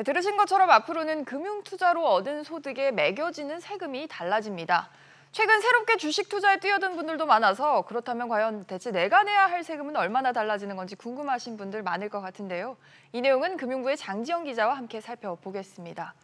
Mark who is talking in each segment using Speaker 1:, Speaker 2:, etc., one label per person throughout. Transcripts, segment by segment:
Speaker 1: 네, 들으신 것처럼 앞으로는 금융 투자로 얻은 소득에 매겨지는 세금이 달라집니다. 최근 새롭게 주식 투자에 뛰어든 분들도 많아서 그렇다면 과연 대체 내가 내야 할 세금은 얼마나 달라지는 건지 궁금하신 분들 많을 것 같은데요. 이 내용은 금융부의 장지영 기자와 함께 살펴보겠습니다.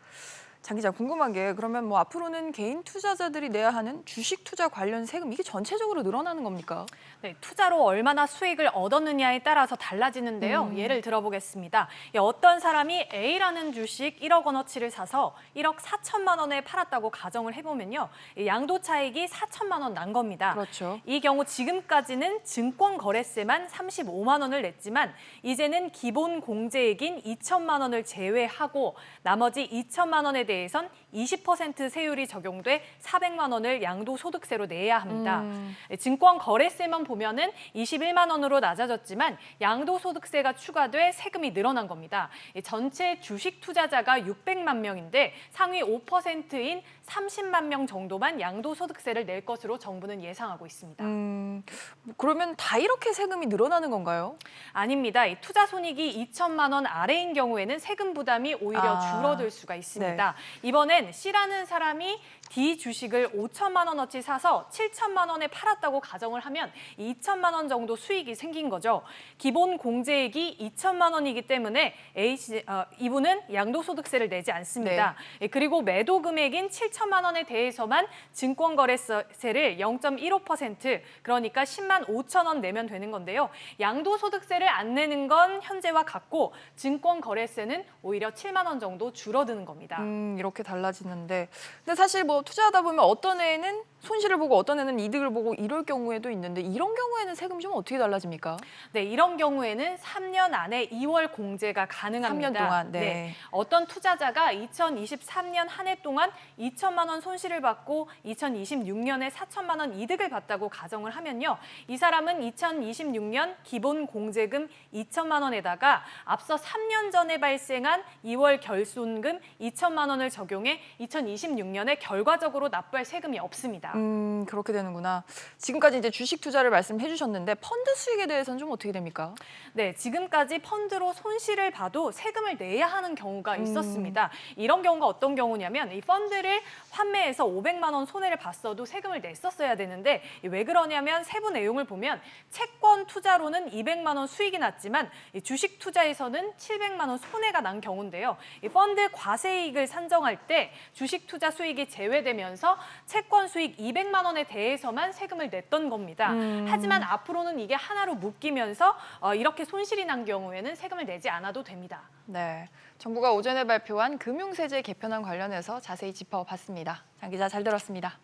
Speaker 1: 장 기자 궁금한 게 그러면 뭐 앞으로는 개인 투자자들이 내야 하는 주식 투자 관련 세금 이게 전체적으로 늘어나는 겁니까?
Speaker 2: 네, 투자로 얼마나 수익을 얻었느냐에 따라서 달라지는데요.
Speaker 1: 음.
Speaker 2: 예를 들어보겠습니다. 예, 어떤 사람이 A라는 주식 1억 원어치를 사서 1억 4천만 원에 팔았다고 가정을 해보면요. 이 양도 차익이 4천만 원 난 겁니다.
Speaker 1: 그렇죠.
Speaker 2: 이 경우 지금까지는 증권 거래세만 35만 원을 냈지만 이제는 기본 공제액인 2천만 원을 제외하고 나머지 2천만 원에 대해 선 20% 세율이 적용돼 400만 원을 양도소득세로 내야 합니다.
Speaker 1: 음.
Speaker 2: 증권 거래세만 보면은 21만 원으로 낮아졌지만 양도소득세가 추가돼 세금이 늘어난 겁니다. 이 전체 주식 투자자가 600만 명인데 상위 5%인 30만 명 정도만 양도소득세를 낼 것으로 정부는 예상하고 있습니다.
Speaker 1: 음, 뭐 그러면 다 이렇게 세금이 늘어나는 건가요?
Speaker 2: 아닙니다. 이 투자 손익이 2천만 원 아래인 경우에는 세금 부담이 오히려
Speaker 1: 아,
Speaker 2: 줄어들 수가 있습니다. 이번엔 C라는 사람이 D 주식을 5천만 원어치 사서 7천만 원에 팔았다고 가정을 하면 2천만 원 정도 수익이 생긴 거죠. 기본 공제액이 2천만 원이기 때문에 A 씨, 어, 이분은 양도소득세를 내지 않습니다. 예, 그리고 매도 금액인 7천만 원에 대해서만 증권거래세를 0.15% 그러니까 10만 5천 원 내면 되는 건데요. 양도소득세 를 안 내는 건 현재와 같고 증권거래세는 오히려 7만 원 정도 줄어드는 겁니다.
Speaker 1: 음, 이렇게 달라지는데. 근데 사실 뭐 투자하다 보면 어떤 애는 손실을 보고 어떤 애는 이득을 보고 이럴 경우에도 있는데 이런 경우에는 세금이 좀 어떻게 달라집니까?
Speaker 2: 네, 이런 경우에는 3년 안에 2월 공제가 가능합니다.
Speaker 1: 3년 동안. 네.
Speaker 2: 어떤 투자자가 2023년 한 해 동안 2천만 원 손실을 받고 2026년에 4천만 원 이득을 봤다고 가정을 하면요. 이 사람은 2026년 기본 공제금 2천만 원에다가 앞서 3년 전에 발생한 2월 결손금 2천만 원을 적용해 2026년에 결과적으로 납부할 세금이 없습니다.
Speaker 1: 음, 그렇게 되는구나. 지금까지 이제 주식 투자를 말씀해 주셨는데 펀드 수익에 대해서는 좀 어떻게 됩니까?
Speaker 2: 네, 지금까지 펀드로 손실을 봐도 세금을 내야 하는 경우가
Speaker 1: 음.
Speaker 2: 있었습니다. 이런 경우가 어떤 경우냐면 이 펀드를 환매해서 500만 원 손해를 봤어도 세금을 냈었어야 되는데 왜 그러냐면 세부 내용을 보면 채권 투자로는 200만 원 수익이 났지만 이 주식 투자에서는 700만 원 손해가 난 경우인데요. 이 펀드 과세이익을 산정할 때 주식 투자 수익이 제외되면서 채권 수익 200만 원에 대해서만 세금을 냈던 겁니다.
Speaker 1: 음.
Speaker 2: 하지만 앞으로는 이게 하나로 묶이면서 어, 이렇게 손실이 난 경우에는 세금을 내지 않아도 됩니다.
Speaker 1: 네. 정부가 오전에 발표한 금융세제 개편안 관련해서 자세히 짚어봤습니다. 장 기자 잘 들었습니다.